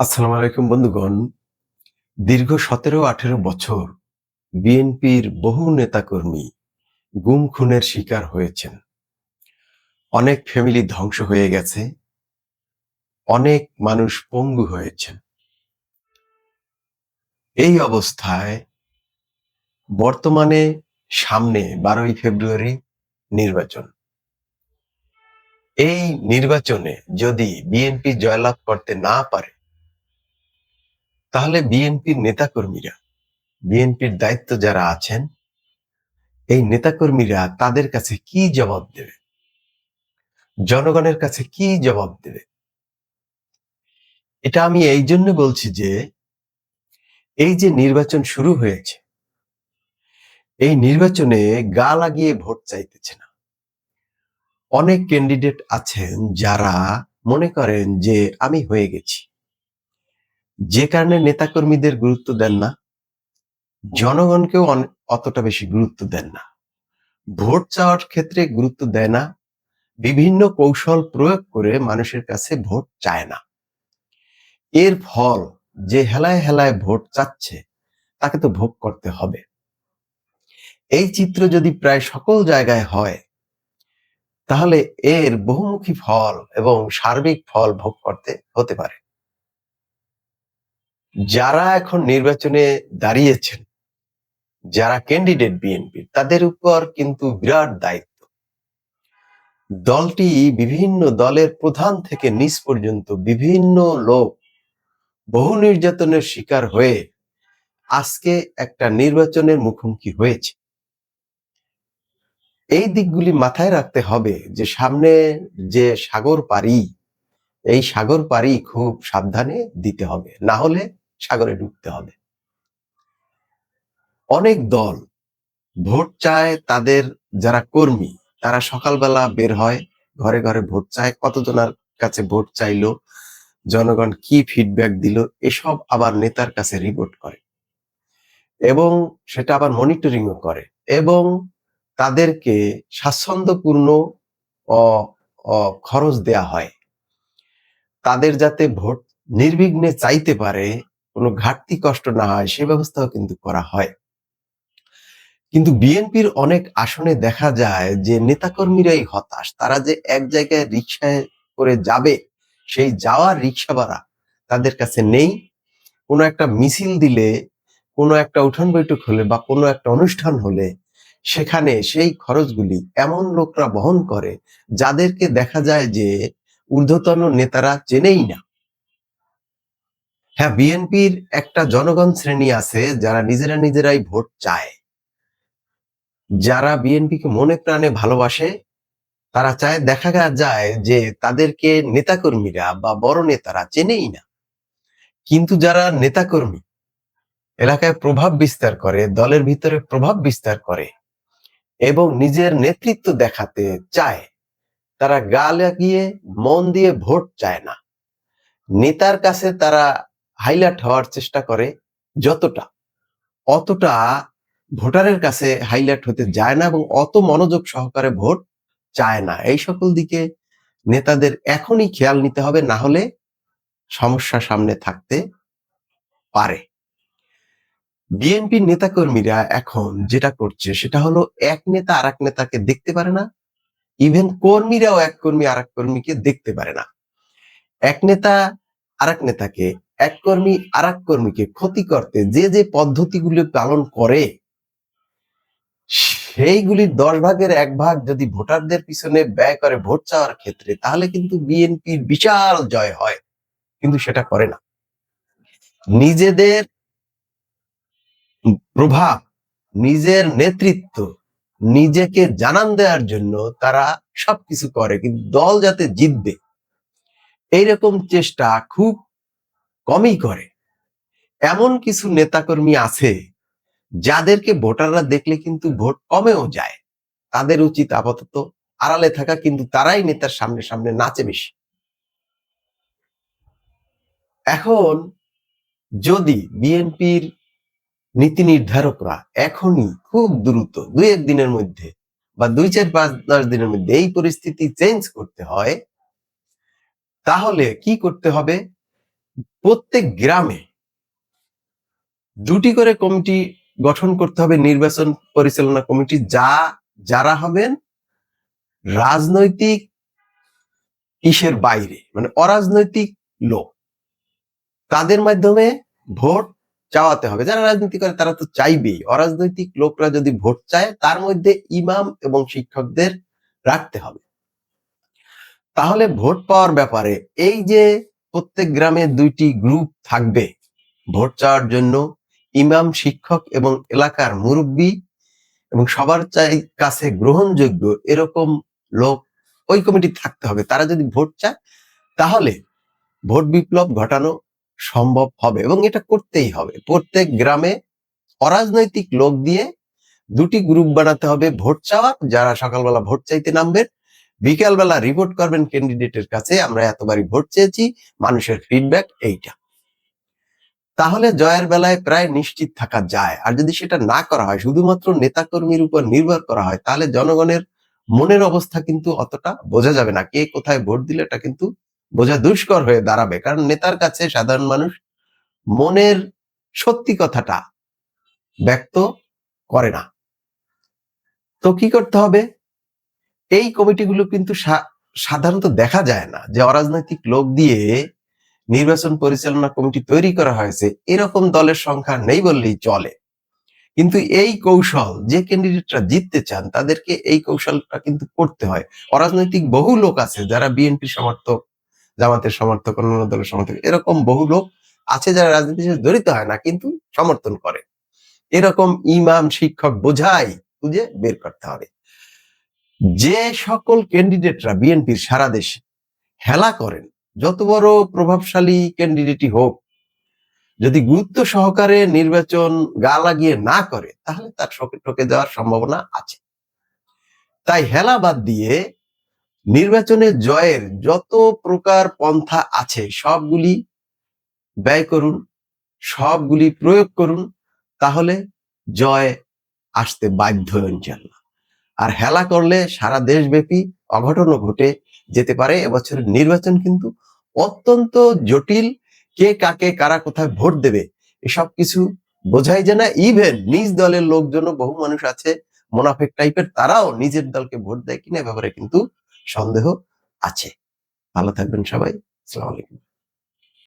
আসসালামু আলাইকুম বন্ধুগণ। দীর্ঘ সতেরো আঠেরো বছর বিএনপির বহু নেতাকর্মী গুম খুনের শিকার হয়েছেন। অনেক ফ্যামিলি ধ্বংস হয়ে গেছে। অনেক মানুষ পঙ্গু হয়েছেন। এই অবস্থায় বর্তমানে সামনে বারোই ফেব্রুয়ারি নির্বাচন। এই নির্বাচনে যদি বিএনপি জয়লাভ করতে না পারে তাহলে বিএনপির নেতাকর্মীরা, বিএনপির দায়িত্ব যারা আছেন, এই নেতাকর্মীরা তাদের কাছে কি জবাব দেবে? জনগণের কাছে কি জবাব দেবে? এটা আমি এই জন্য বলছি যে, এই যে নির্বাচন শুরু হয়েছে, এই নির্বাচনে গা লাগিয়ে ভোট চাইতেছে না। অনেক ক্যান্ডিডেট আছেন যারা মনে করেন যে, আমি হয়ে গেছি। যে কারণে নেতাকর্মীদের গুরুত্ব দেন না, জনগণকেও অতটা বেশি গুরুত্ব দেন না। ভোট চাওয়ার ক্ষেত্রে গুরুত্ব দেয় না, বিভিন্ন কৌশল প্রয়োগ করে মানুষের কাছে ভোট চায় না। এর ফল যে হেলায় হেলায় ভোট চাচ্ছে, তাকে তো ভোগ করতে হবে। এই চিত্র যদি প্রায় সকল জায়গায় হয়, তাহলে এর বহুমুখী ফল এবং সার্বিক ফল ভোগ করতে হতে পারে। যারা এখন নির্বাচনে দাঁড়িয়েছেন, যারা ক্যান্ডিডেট বিএনপি তাদের উপর কিন্তু বিরাট দায়িত্ব। দলটি বিভিন্ন দলের প্রধান থেকে নিচ পর্যন্ত বিভিন্ন লোক বহু নির্যাতনের শিকার হয়ে আজকে একটা নির্বাচনের মুখোমুখি হয়েছে। এই দিকগুলি মাথায় রাখতে হবে যে সামনে যে সাগর পারি এই সাগর পারি খুব সাবধানে দিতে হবে। না হলে সাগরে ডুবতে হবে। অনেক দল ভোট চায় তাদের যারা কর্মী, তারা সকালবেলা বের হয়, ঘরে ঘরে ভোট চায়, কতজনের কাছে ভোট চাইলো, জনগণ কি ফিডব্যাক দিল, এসব আবার নেতার কাছে রিপোর্ট করে। এবং সেটা আবার মনিটরিংও করে। এবং তাদেরকে স্বাচ্ছন্দ্যপূর্ণ খরচ দেয়া হয়। তাদের যাতে ভোট নির্বিঘ্নে চাইতে পারে কোনো ঘাটতি কষ্ট না হয়, সে ব্যবস্থাও কিন্তু করা হয়। কিন্তু বিএনপির অনেক আসনে দেখা যায় যে নেতাকর্মীরাই হতাশ। তারা যে এক জায়গায় রিক্সায় করে যাবে, সেই যাওয়ার রিক্সা ভাড়া তাদের কাছে নেই। কোনো একটা মিছিল দিলে, কোনো একটা উঠান বৈঠক হলে বা কোনো একটা অনুষ্ঠান হলে, সেখানে সেই খরচগুলি এমন লোকরা বহন করে, যাদেরকে দেখা যায় যে ঊর্ধ্বতন নেতারা চেনেই না। হ্যাঁ বিএনপির একটা জনগণ শ্রেণি আছে যারা নিজেরা নিজেরাই ভোট চায়। যারা বিএনপিকে মনে প্রাণে ভালোবাসে, তারা চায় দেখা যায় যে তাদেরকে নেতাকর্মীরা বা বড় নেতারা চেনেই না। কিন্তু যারা নেতাকর্মী, এলাকায় প্রভাব বিস্তার করে, দলের ভিতরে প্রভাব বিস্তার করে এবং নিজের নেতৃত্ব দেখাতে চায়, তারা গা লাগিয়ে, মন দিয়ে ভোট চায় না। নেতার কাছে তারা হাইলাইট হওয়ার চেষ্টা করে যতটা, অতটা ভোটারের কাছে হাইলাইট হতে যায় না এবং অত মনোযোগ সহকারে ভোট চায় না। এই সকল দিকে নেতাদের এখনই খেয়াল নিতে হবে, না হলে সমস্যা সামনে থাকতে পারে। বিএনপির নেতাকর্মীরা এখন যেটা করছে, সেটা হলো এক নেতা আর এক নেতাকে দেখতে পারে না, ইভেন কর্মীরাও এক কর্মী আর এক কর্মীকে দেখতে পারে না। এক নেতা আর এক নেতাকে এক কর্মী আর এক কর্মীকে ক্ষতি করতে যে যে পদ্ধতিগুলি পালন করে সেইগুলির দশ ভাগের এক ভাগ যদি ভোটারদের পিছনে ব্যয় করে ভোট চাওয়ার ক্ষেত্রে, তাহলে কিন্তু বিএনপির বিশাল জয় হয়। কিন্তু সেটা করে না। নিজেদের প্রভাব, নিজের নেতৃত্ব, নিজেকে জানান দেওয়ার জন্য তারা সবকিছু করে, কিন্তু দল যাতে জিতবে, এইরকম চেষ্টা খুব কমই করে। এমন কিছু নেতাকর্মী আছে, যাদেরকে ভোটাররা দেখলে কিন্তু ভোট কমেও যায়। তাদের উচিত আপাতত আড়ালে থাকা, কিন্তু তারাই নেতার সামনে সামনে নাচে বেশি। এখন যদি বিএনপির নীতি নির্ধারকরা এখনই খুব দ্রুত দুই এক দিনের মধ্যে বা দুই চার পাঁচ দশ দিনের মধ্যে এই পরিস্থিতি চেঞ্জ করতে হয়, তাহলে কি করতে হবে? প্রত্যেক গ্রামে দুটি করে কমিটি গঠন করতে হবে, নির্বাচন পরিচালনা কমিটি, যা, যারা হবেন রাজনৈতিক ইসের বাইরে মানে অরাজনৈতিক লোক, তাদের মাধ্যমে ভোট চাওয়াতে হবে। যারা রাজনীতি করে তারা তো চাইবেই। অরাজনৈতিক লোকরা যদি ভোট চায়, তার মধ্যে ইমাম এবং শিক্ষকদের রাখতে হবে। তাহলে ভোট পাওয়ার ব্যাপারে এই যে প্রত্যেক গ্রামে দুইটি গ্রুপ থাকবে। ভোট চাওয়ার জন্য ইমাম, শিক্ষক এবং এলাকার মুরব্বী এবং সবার চাই কাছে গ্রহণযোগ্য এরকম লোক ওই কমিটি থাকতে হবে। তারা যদি ভোট চায়, তাহলে ভোট বিপ্লব ঘটানো সম্ভব হবে এবং এটা করতেই হবে। প্রত্যেক গ্রামে অরাজনৈতিক লোক দিয়ে দুটি গ্রুপ বানাতে হবে। ভোট চাওয়ার, যারা সকালবেলা ভোট চাইতে নামবেন বিকালবেলা রিপোর্ট করবেন ক্যান্ডিডেটের কাছে, আমরা এতবারই ভোট চেয়েছি, মানুষের ফিডব্যাক এইটা। তাহলে জয়ের বেলায় প্রায় নিশ্চিত থাকা যায়। আর যদি সেটা না করা হয়, শুধুমাত্র নেতাকর্মীর উপর নির্ভর করা হয়, তাহলে জনগণের মনের অবস্থা কিন্তু অতটা বোঝা যাবে না। কে কোথায় ভোট দিলে এটা কিন্তু বোঝা দুষ্কর হয়ে দাঁড়াবে। কারণ নেতার কাছে সাধারণ মানুষ মনের সত্যি কথাটা ব্যক্ত করে না। তো কি করতে হবে? এই কমিটিগুলো কিন্তু সাধারণত দেখা যায় না যে অরাজনৈতিক লোক দিয়ে নির্বাচন পরিচালনা কমিটি তৈরি করা হয়েছে, এরকম দলের সংখ্যা নেই বললেই চলে। কিন্তু এই কৌশল যে ক্যান্ডিডেটরা জিততে চান, তাদেরকে এই কৌশলটা কিন্তু করতে হয়। অরাজনৈতিক বহু লোক আছে যারা বিএনপি সমর্থক, জামাতের সমর্থক, অন্যান্য দলের সমর্থক, এরকম বহু লোক আছে যারা রাজনীতির সাথে জড়িত হয় না, কিন্তু সমর্থন করে। এরকম ইমাম, শিক্ষক বোঝাই খুঁজে বের করতে হবে। যে সকল ক্যান্ডিডেটরা বিএনপির সারা দেশে হেলা করেন, যত বড় প্রভাবশালী ক্যান্ডিডেটই হোক, যদি গুরুত্ব সহকারে নির্বাচন গা লাগিয়ে না করে, তাহলে তার শোকে ঠকে যাওয়ার সম্ভাবনা আছে। তাই হেলা বাদ দিয়ে নির্বাচনে জয়ের যত প্রকার পন্থা আছে, সবগুলি ব্যয় করুন, সবগুলি প্রয়োগ করুন, তাহলে জয় আসতে বাধ্য ইনশাল্লাহ আর হেলা করলে সারা দেশব্যাপী অঘটনও ঘটে যেতে পারে। এবছরের নির্বাচন কিন্তু অত্যন্ত জটিল। কে কাকে, কারা কোথায় ভোট দেবে, এসব কিছু বোঝাই যায় না। ইভেন নিজ দলের লোকজনও বহু মানুষ আছে, মোনাফেক টাইপের, তারাও নিজের দলকে ভোট দেয় কিনা ব্যাপারে কিন্তু সন্দেহ আছে। ভালো থাকবেন সবাই। আসসালামু আলাইকুম।